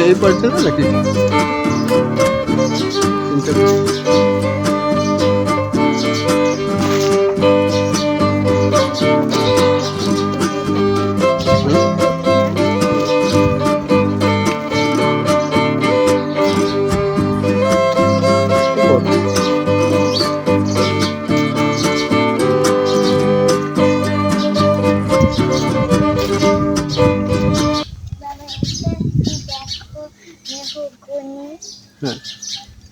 এই পারছে না নাকি?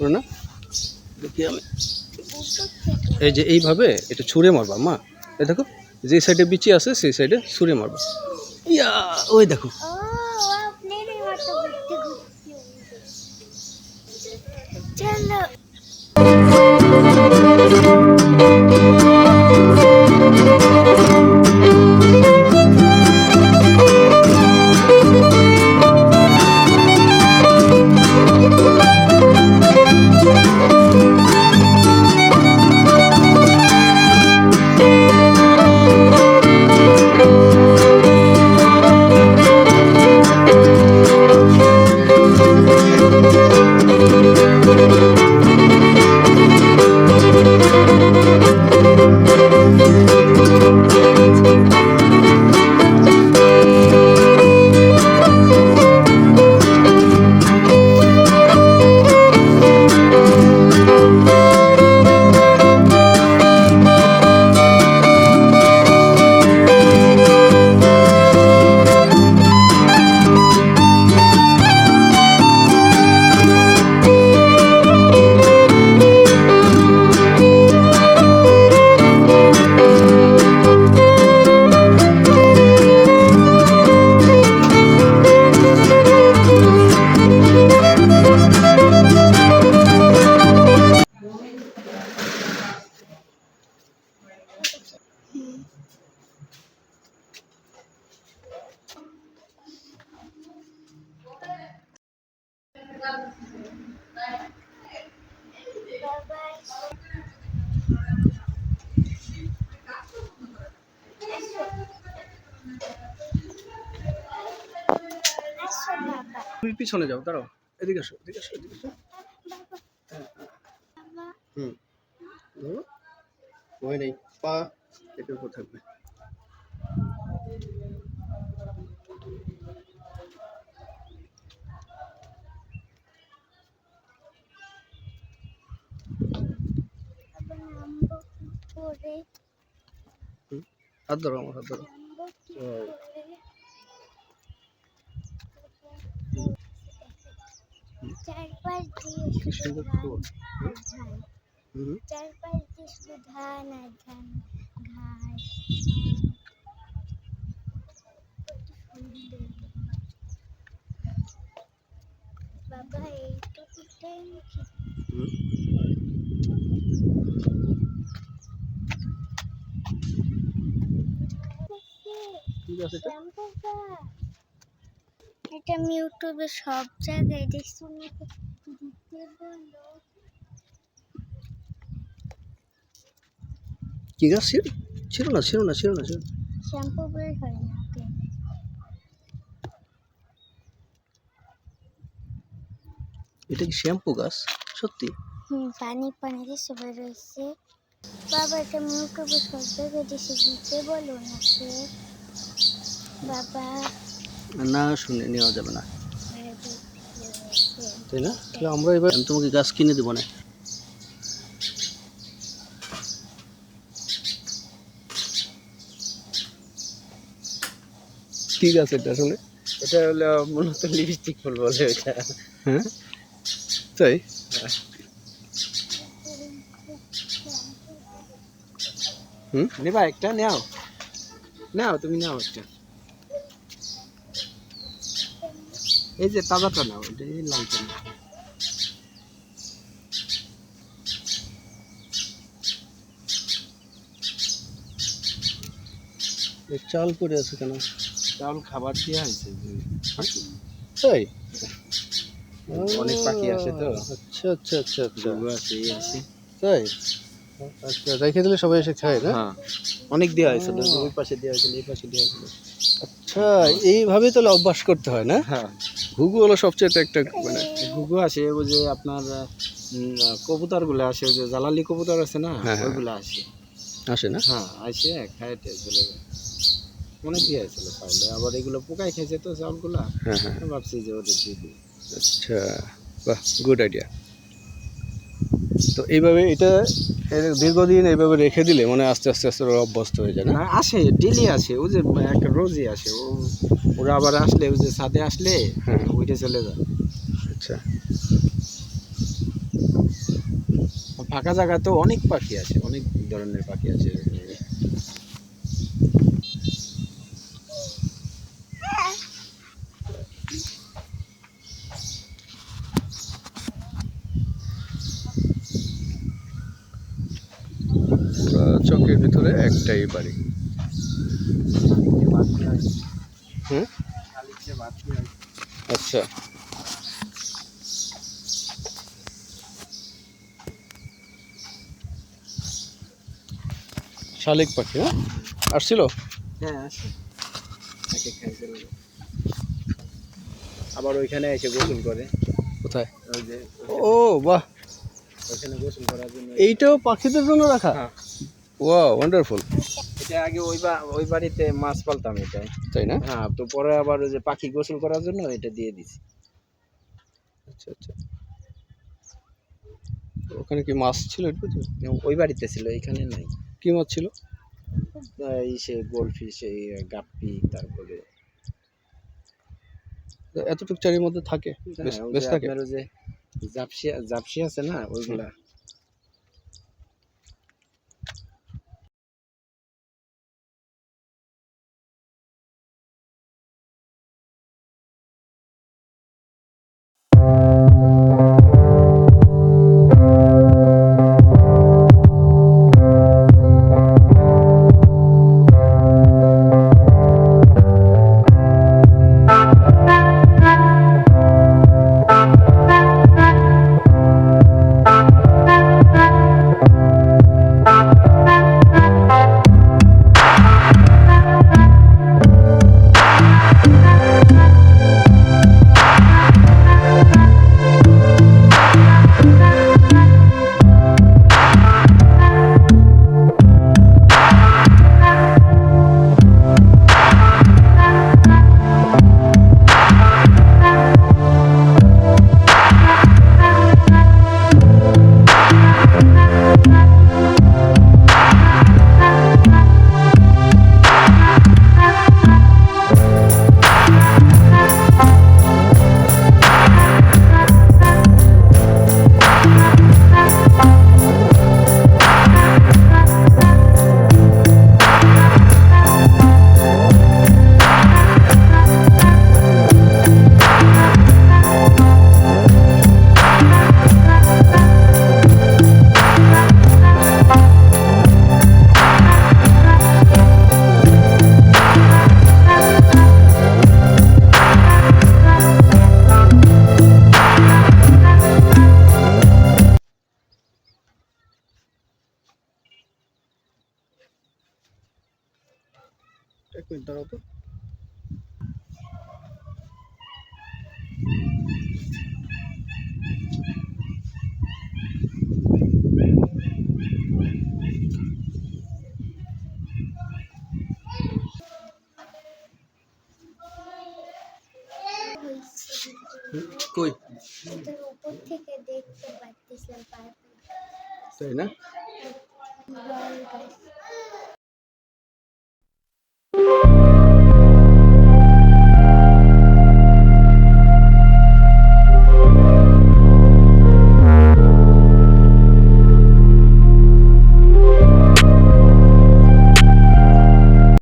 উড়ে না? দেখি আমি এই যে এইভাবে এটা ছুঁড়ে মারবা, মা। এই দেখো, যে সাইডে বিচি আছে, সেই সাইডে ছুঁড়ে মারবা। ইয়া, ওই দেখো। চলো। পিছনে যাও দাঁড়াও। এদিকে আসো এদিকে আসো এদিকে আসো। হুম। ধরো। ভয় নেই। পা এটার উপর থাকবে। হাত ধরো আমার হাত ধরো নামবো কি ও। করে চারপাশ দিয়ে কি শুধু সুন্দর ধান ফুল আর ধান হুম চারপাশ দিয়ে শুধু ধান আর ধান ঘাস কত সুন্দর। বাবা এইটুকুটাই নাকি হুম। ঠিক আছে এটা আমি ইউটিউবে সব জায়গায় দেখছি। কি গাছ ছিল ছিল না ছিল না ছিল না ছিল না। শ্যাম্পু বের হয় না এটা কি শ্যাম্পু গাছ? সত্যি? হুম পানি পানি দিছে বের হয়েছে বাবা এটা সব জায়গায় দেখছি দিতে বলো না বাবা। না শুনে নেওয়া যাবে না। তাই না? তাহলে আমরা এবার আমি তোমাকে গাছ কিনে দেবো না। ঠিক আছে এটা আসলে? এটা হলো মূলত লিপস্টিক ফুল বলে এটা হ্যাঁ? তাই? হ্যাঁ। হুম? নেবা একটা নেও। নাও তুমি নাও একটা। এই যে তাজাটা নাও এটা এই লালটা নাও। চাল পড়ে আছে কেন? চাউল খাবার দেওয়া হয়েছে তাই অনেক পাখি আছে তো। আচ্ছা আচ্ছা আচ্ছা আচ্ছা। আছে এই আছে। তাই আচ্ছা রেখে দিলে সবাই এসে খায় না? হ্যাঁ। অনেক দেওয়া হয়েছিল ওই পাশে দেওয়া হয়েছিল এই পাশে দেওয়া হয়েছিল আচ্ছা এইভাবেই তাহলে অভ্যাস করতে হয় না? হ্যাঁ। ঘুঘু হলো সবচেয়ে একটা মানে। ঘুঘু আসে ওই যে আপনার কবুতরগুলো আসে ওই যে জালালি কবুতর আছে না হ্যাঁ, হ্যাঁ। ওইগুলো আসে। আসে না? হ্যাঁ আসে খায় চলে যায় অনেক দিয়ে হয়েছিল চাউলে আবার এগুলো পোকায় খেয়েছে তো চাউলগুলো। হ্যাঁ হ্যাঁ। ভাবছি যে ওদের দিয়ে দিই। আচ্ছা বাহ গুড আইডিয়া তো এইভাবে এটা দীর্ঘদিন এইভাবে রেখে দিলে মানে আস্তে আস্তে আস্তে ওরা অভ্যস্ত হয়ে যায় না? আসে ডেলি আসে। ও যে একটা রোজই আসে। ও ওরা আবার আসলে ওই যে ছাদে আসলে হ্যাঁ। ওইটা চলে যায়। আচ্ছা। ফাঁকা জায়গা তো অনেক পাখি আছে অনেক ধরনের পাখি আছে পুরো চকের ভিতরে একটাই বাড়ি। হুম? আচ্ছা। শালিক পাখি হ্যাঁ? আসছিল? হ্যাঁ। আবার ওইখানে এসে গোসল করে। কোথায়? ও বাহ! এইটাও পাখিদের জন্য রাখা? হ্যাঁ। ওয়া ওয়ান্ডারফুল এটা আগে ওই ওই বাড়িতে মাছ পালতাম এটাই তাই না? হ্যাঁ তো পরে আবার ওই যে পাখি গোসল করার জন্য এটা দিয়ে দিছি। আচ্ছা আচ্ছা। ওখানে কি মাছ ছিল একটু ওই বাড়িতে ছিল এখানে নাই। কি মাছ ছিল? এই সে গোল্ডফিশ এই গাপ্পি তারপরে এতটুকু চারির মধ্যে থাকে? বেশ হ্যাঁ, বেশ থাকে? জাপসি জাপসি আছে না ওইগুলা। Música মিনিট দাঁড়াও তো হুম, কই তোর উপর থেকে দেখতে পাচ্ছিলাম পারপল তাই না বল গাছ